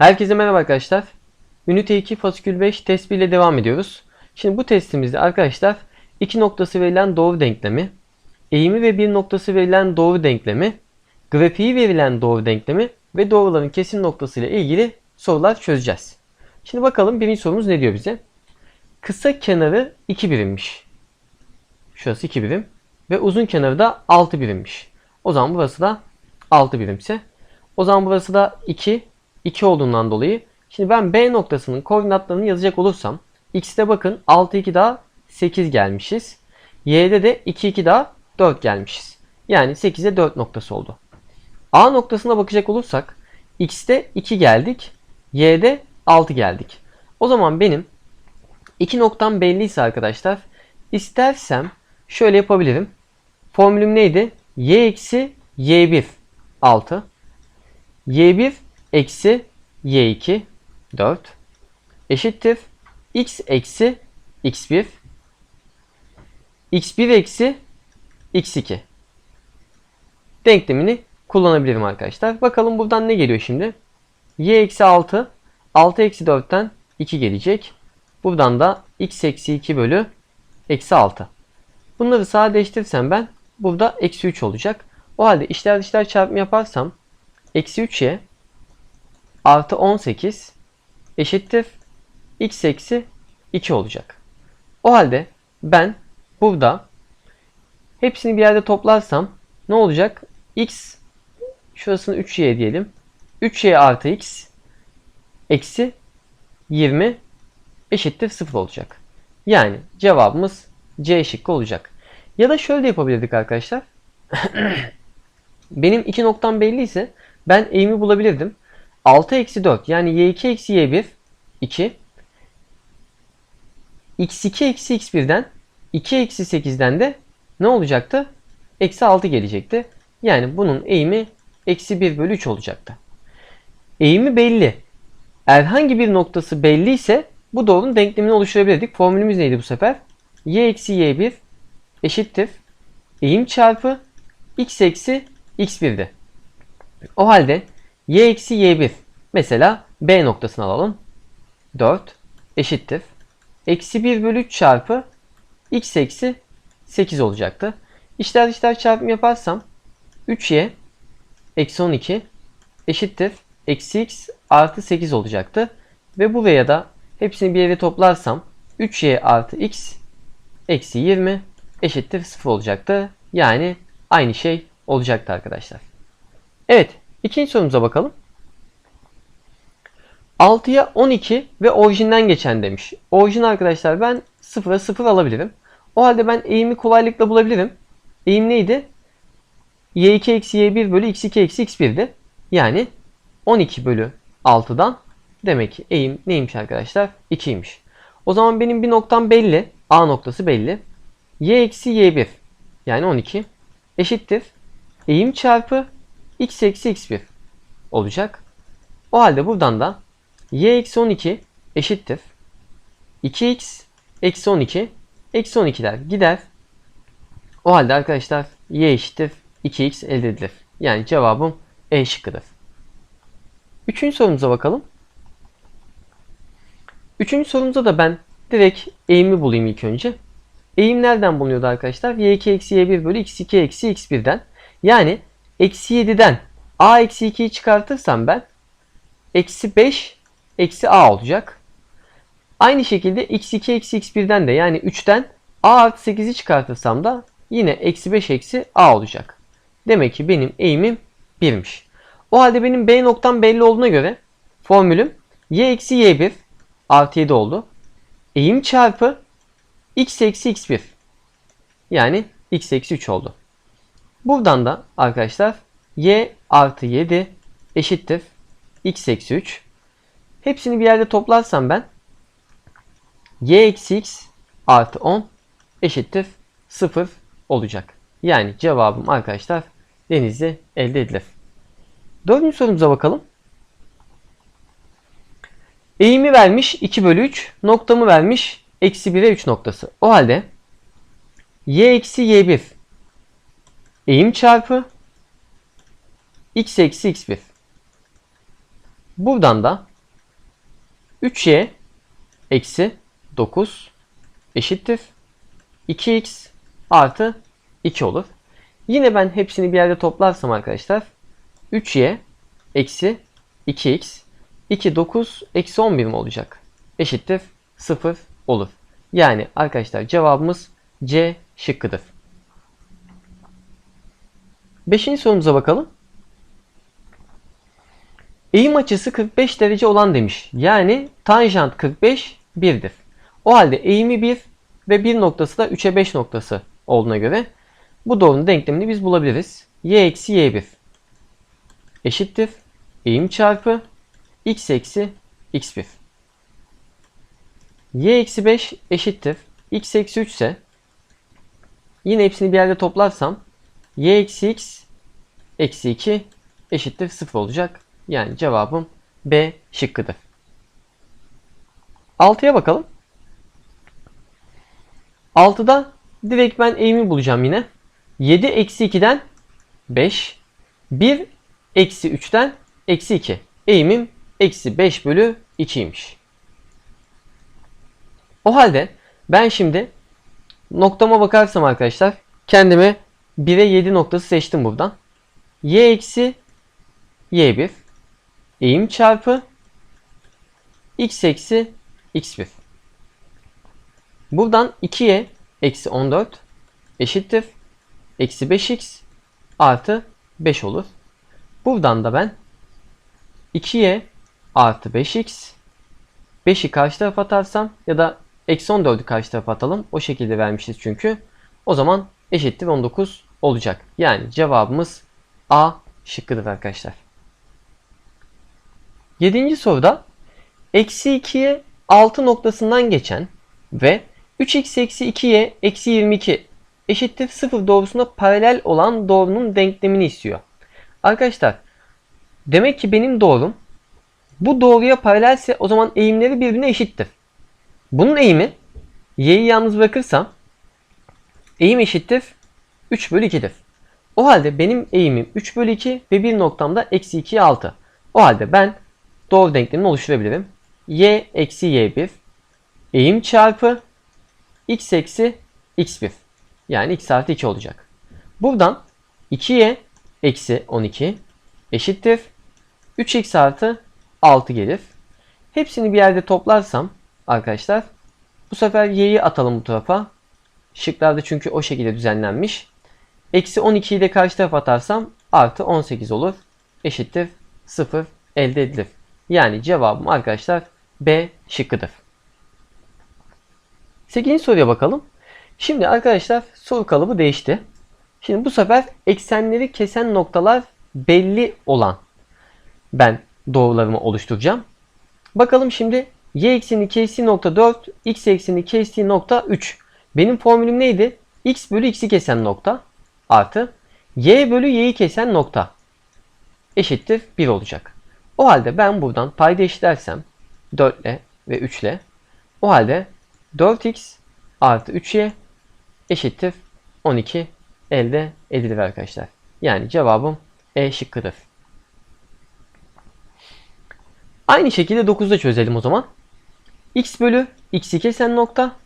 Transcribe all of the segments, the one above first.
Herkese merhaba arkadaşlar. Ünite 2 fasikül 5 test 1 ile devam ediyoruz. Şimdi bu testimizde arkadaşlar iki noktası verilen doğru denklemi, eğimi ve bir noktası verilen doğru denklemi, grafiği verilen doğru denklemi ve doğruların kesim noktası ile ilgili sorular çözeceğiz. Şimdi bakalım birinci sorumuz ne diyor bize? Kısa kenarı 2 birimmiş. Şurası 2 birim. Ve uzun kenarı da 6 birimmiş. O zaman burası da 6 birimse. O zaman burası da 2, 2 olduğundan dolayı. Şimdi ben B noktasının koordinatlarını yazacak olursam. X'te bakın 6, 2 daha 8 gelmişiz. Y'de de 2, 2 daha 4 gelmişiz. Yani 8'e 4 noktası oldu. A noktasına bakacak olursak X'te 2 geldik. Y'de 6 geldik. O zaman benim 2 noktam belliyse arkadaşlar istersem şöyle yapabilirim. Formülüm neydi? Y eksi Y1 6. Y1 eksi Y2 4 eşittir. X eksi X1 X1 eksi X2 denklemini kullanabilirim arkadaşlar. Bakalım buradan ne geliyor şimdi? Y eksi 6 6 eksi 4'ten 2 gelecek. Buradan da x eksi 2 bölü eksi 6. Bunları sadeleştirirsem ben burada eksi 3 olacak. O halde işler dışlar çarpımı yaparsam eksi 3y artı 18 eşittir x eksi 2 olacak. O halde ben burada hepsini bir yerde toplarsam ne olacak? x şurasını 3y diyelim. 3y artı x eksi 20 eşittir 0 olacak. Yani cevabımız C şıkkı olacak. Ya da şöyle de yapabilirdik arkadaşlar. Benim iki noktam belli ise ben eğimi bulabilirdim. 6 eksi 4 yani y2 eksi y1 2 x2 eksi x1'den 2 eksi 8'den de ne olacaktı? Eksi 6 gelecekti. Yani bunun eğimi eksi 1 bölü 3 olacaktı. Eğimi belli. Herhangi bir noktası belli ise bu doğrunun denklemini oluşturabilirdik. Formülümüz neydi bu sefer? y eksi y1 eşittir. Eğim çarpı x eksi x1'di. O halde y eksi y1 mesela B noktasını alalım. 4 eşittir. Eksi 1 bölü 3 çarpı x eksi 8 olacaktı. İşler dışlar çarpım yaparsam 3y eksi 12 eşittir. Eksi x artı 8 olacaktı. Ve bu veya da hepsini bir yere toplarsam 3y artı x eksi 20 eşittir 0 olacaktı. Yani aynı şey olacaktı arkadaşlar. Evet ikinci sorumuza bakalım. 6'ya 12 ve orijinden geçen demiş. Orijin arkadaşlar ben 0'a 0 alabilirim. O halde ben eğimi kolaylıkla bulabilirim. Eğim neydi? y2 eksi y1 bölü x2 eksi x1'di. Yani 12 bölü 6'dan demek ki eğim neymiş arkadaşlar? 2'ymiş. O zaman benim bir noktam belli. A noktası belli. Y eksi y1 yani 12 eşittir. Eğim çarpı x eksi x1 olacak. O halde buradan da y eksi 12 eşittir. 2x eksi 12 eksi 12'ler gider. O halde arkadaşlar y eşittir 2x elde edilir. Yani cevabım E şıkkıdır. Üçüncü sorumuza bakalım. Üçüncü sorumuza da ben direkt eğimi bulayım ilk önce. Eğim nereden bulunuyordu arkadaşlar? y2 eksi y1 bölü x2 eksi x1'den. Yani eksi 7'den a eksi 2'yi çıkartırsam ben eksi 5 eksi a olacak. Aynı şekilde x2 eksi x1'den de yani 3'ten a artı 8'i çıkartırsam da yine eksi 5 eksi a olacak. Demek ki benim eğimim 1'miş. O halde benim B noktam belli olduğuna göre formülüm y eksi y1 artı 7 oldu. Eğim çarpı x eksi x1 yani x eksi 3 oldu. Buradan da arkadaşlar y artı 7 eşittir x eksi 3. Hepsini bir yerde toplarsam ben y eksi x artı 10 eşittir 0 olacak. Yani cevabım arkadaşlar denizli elde edilir. Dördüncü sorumuza bakalım. Eğimi vermiş 2 bölü 3. Noktamı vermiş eksi 1'e 3 noktası. O halde y eksi y1 eğim çarpı x eksi x1. Buradan da 3y eksi 9 eşittir 2x artı 2 olur. Yine ben hepsini bir yerde toplarsam arkadaşlar 3y eksi 2x 2 9 eksi 11 mi olacak? Eşittir 0 olur. Yani arkadaşlar cevabımız C şıkkıdır. Beşinci sorumuza bakalım. Eğim açısı 45 derece olan demiş. Yani tanjant 45 1'dir. O halde eğimi 1 ve 1 noktası da 3'e 5 noktası olduğuna göre bu doğrunun denklemini biz bulabiliriz. y eksi y1 eşittir. Eğim çarpı x eksi x1. Y eksi 5 eşittir. x eksi 3 ise yine hepsini bir yerde toplarsam y eksi x eksi 2 eşittir 0 olacak. Yani cevabım B şıkkıdır. 6'ya bakalım. 6'da direkt ben eğimi bulacağım yine. 7 eksi 2'den 5. 1 eksi 3'ten eksi 2. Eğimim eksi 5 bölü 2'ymiş. O halde ben şimdi noktama bakarsam arkadaşlar kendime 1'e 7 noktası seçtim buradan. y eksi y1 eğim çarpı x eksi x1. Buradan 2y eksi 14 eşittir. Eksi 5x artı 5 olur. Buradan da ben 2y artı 5x 5'i karşı tarafa atarsam ya da eksi 14'ü karşı tarafa atalım. O şekilde vermişiz çünkü. O zaman eşittir 19 olacak. Yani cevabımız A şıkkıdır arkadaşlar. Yedinci soruda eksi 2'ye 6 noktasından geçen ve 3x eksi 2y eksi 22 eşittir 0 doğrusuna paralel olan doğrunun denklemini istiyor. Arkadaşlar demek ki benim doğrum bu doğruya paralelse o zaman eğimleri birbirine eşittir. Bunun eğimi y'yi yalnız bırakırsam eğim eşittir 3 bölü 2'dir. O halde benim eğimim 3 bölü 2 ve bir noktamda eksi 2'ye 6. O halde ben doğru denklemini oluşturabilirim. y eksi y1 eğim çarpı x eksi x1. Yani x artı 2 olacak. Buradan 2y eksi 12 eşittir. 3x artı 6 gelir. Hepsini bir yerde toplarsam arkadaşlar bu sefer y'yi atalım bu tarafa. Şıklarda çünkü o şekilde düzenlenmiş. Eksi 12'yi de karşı tarafa atarsam artı 18 olur. Eşittir 0 elde edilir. Yani cevabım arkadaşlar B şıkkıdır. 8. soruya bakalım. Şimdi arkadaşlar soru kalıbı değişti. Şimdi bu sefer eksenleri kesen noktalar belli olan ben doğrularımı oluşturacağım. Bakalım şimdi y ekseni kestiği nokta 4, x ekseni kestiği nokta 3. Benim formülüm neydi? x bölü x'i kesen nokta artı y bölü y'yi kesen nokta eşittir 1 olacak. O halde ben buradan payda eşitlersem 4 ile ve 3 ile o halde 4x artı 3y eşittir 12 elde edilir arkadaşlar. Yani cevabım E şıkkıdır. Aynı şekilde 9'da çözelim o zaman. X bölü x'i kesen nokta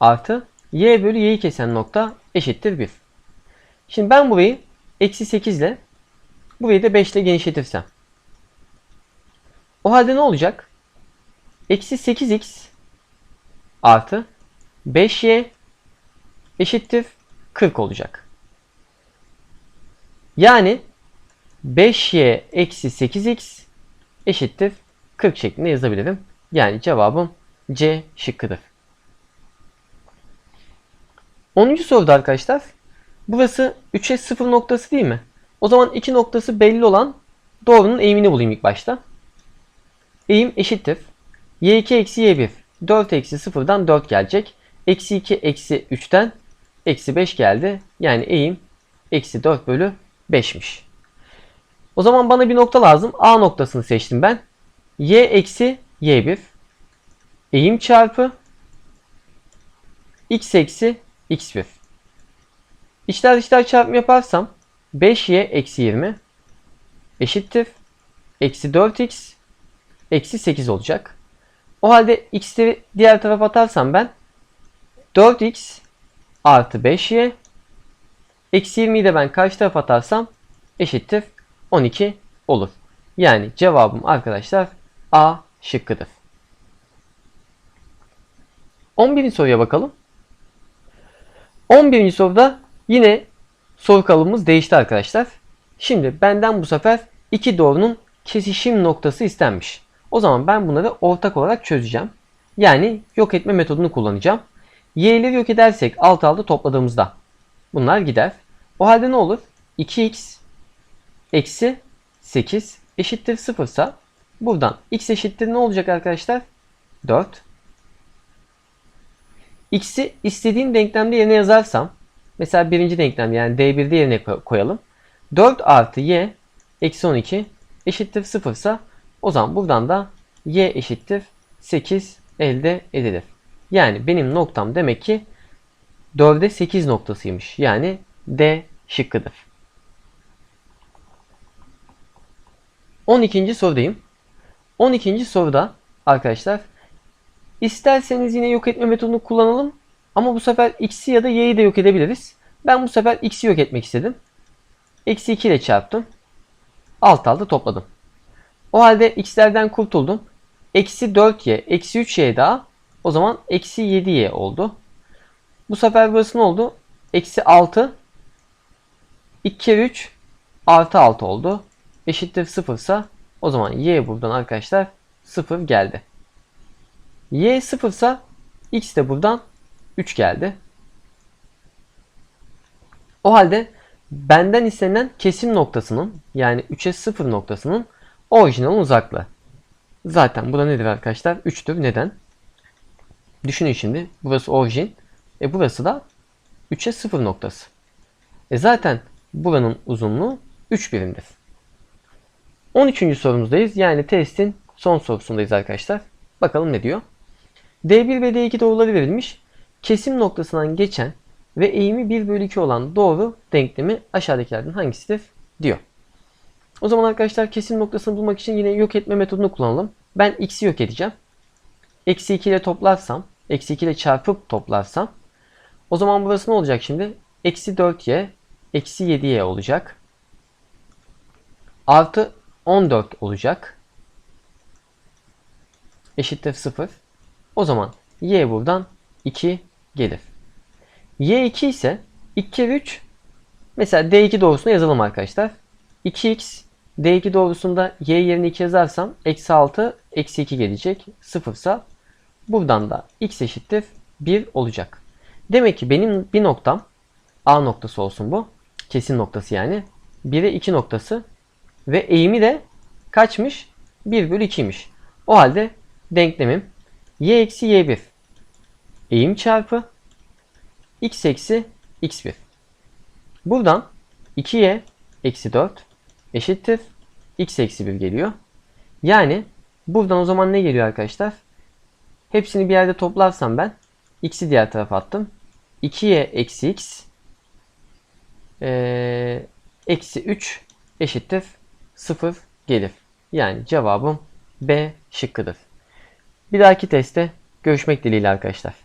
artı y bölü y'yi kesen nokta eşittir 1. Şimdi ben burayı eksi 8 ile burayı da 5 ile genişletirsem. O halde ne olacak? Eksi 8x artı 5y eşittir 40 olacak. Yani 5y eksi 8x eşittir 40 şeklinde yazabilirim. Yani cevabım C şıkkıdır. 10. soruda arkadaşlar burası 3'e 0 noktası değil mi? O zaman iki noktası belli olan doğrunun eğimini bulayım ilk başta. Eğim eşittir. y2 eksi y1 4 eksi 0'dan 4 gelecek. Eksi 2 eksi 3'ten eksi 5 geldi. Yani eğim eksi 4 bölü 5'miş. O zaman bana bir nokta lazım. A noktasını seçtim ben. Y eksi Y1 eğim çarpı x eksi x1. İçler dışlar çarpımı yaparsam 5y eksi 20 eşittir. Eksi 4x eksi 8 olacak. O halde x'leri diğer tarafa atarsam ben 4x artı 5y eksi 20'yi de ben karşı tarafa atarsam eşittir 12 olur. Yani cevabım arkadaşlar A şıkkıdır. 11. soruya bakalım. 11. soruda yine soru kalıbımız değişti arkadaşlar. Şimdi benden bu sefer iki doğrunun kesişim noktası istenmiş. O zaman ben bunları ortak olarak çözeceğim. Yani yok etme metodunu kullanacağım. Y'leri yok edersek alt alta topladığımızda bunlar gider. O halde ne olur? 2x eksi 8 eşittir 0 ise buradan x eşittir ne olacak arkadaşlar? 4. X'i istediğim denklemde yerine yazarsam mesela birinci denklem yani D1'de yerine koyalım. 4 artı y eksi 12 eşittir 0 ise o zaman buradan da y eşittir 8 elde edilir. Yani benim noktam demek ki 4'e 8 noktasıymış. Yani D şıkkıdır. 12. sorudayım. 12. soruda arkadaşlar isterseniz yine yok etme metodunu kullanalım ama bu sefer x'i ya da y'yi de yok edebiliriz. Ben bu sefer x'i yok etmek istedim. Eksi 2 ile çarptım. Alt alta topladım. O halde x'lerden kurtuldum. Eksi 4y, eksi 3y daha. O zaman eksi 7y oldu. Bu sefer burası ne oldu? Eksi 6. 2 kere 3 artı 6 oldu. Eşittir 0 ise o zaman y buradan arkadaşlar 0 geldi. y 0 ise x de buradan 3 geldi. O halde benden istenen kesim noktasının yani 3'e 0 noktasının orijinal uzaklığı. Zaten bu da nedir arkadaşlar? 3'tür. Neden? Düşünün şimdi. Burası orijin. E burası da 3'e 0 noktası. E zaten buranın uzunluğu 3 birimdir. 13. sorumuzdayız. Yani testin son sorusundayız arkadaşlar. Bakalım ne diyor. D1 ve D2 doğruları verilmiş. Kesim noktasından geçen ve eğimi 1 bölü 2 olan doğru denklemi aşağıdakilerden hangisidir diyor. O zaman arkadaşlar kesim noktasını bulmak için yine yok etme metodunu kullanalım. Ben x'i yok edeceğim. Eksi 2 ile toplarsam, eksi 2 ile çarpıp toplarsam o zaman burası ne olacak şimdi? Eksi 4y, eksi 7y olacak. Artı 14 olacak. Eşittir 0. O zaman y buradan 2 gelir. y2 ise 2 kere 3 mesela d2 doğrusuna yazalım arkadaşlar. 2x d2 doğrusunda y yerine 2 yazarsam eksi 6 eksi 2 gelecek. 0 ise buradan da x eşittir 1 olacak. Demek ki benim bir noktam A noktası olsun bu. Kesin noktası yani. 1'e 2 noktası ve eğimi de kaçmış? 1 bölü 2'ymiş. O halde denklemim y eksi y1 eğim çarpı x eksi x1. Buradan 2y eksi 4 eşittir x eksi 1 geliyor. Yani buradan o zaman ne geliyor arkadaşlar? Hepsini bir yerde toplarsam ben x'i diğer tarafa attım. 2y eksi x ee, eksi 3 eşittir 0 gelir. Yani cevabım B şıkkıdır. Bir dahaki testte görüşmek dileğiyle arkadaşlar.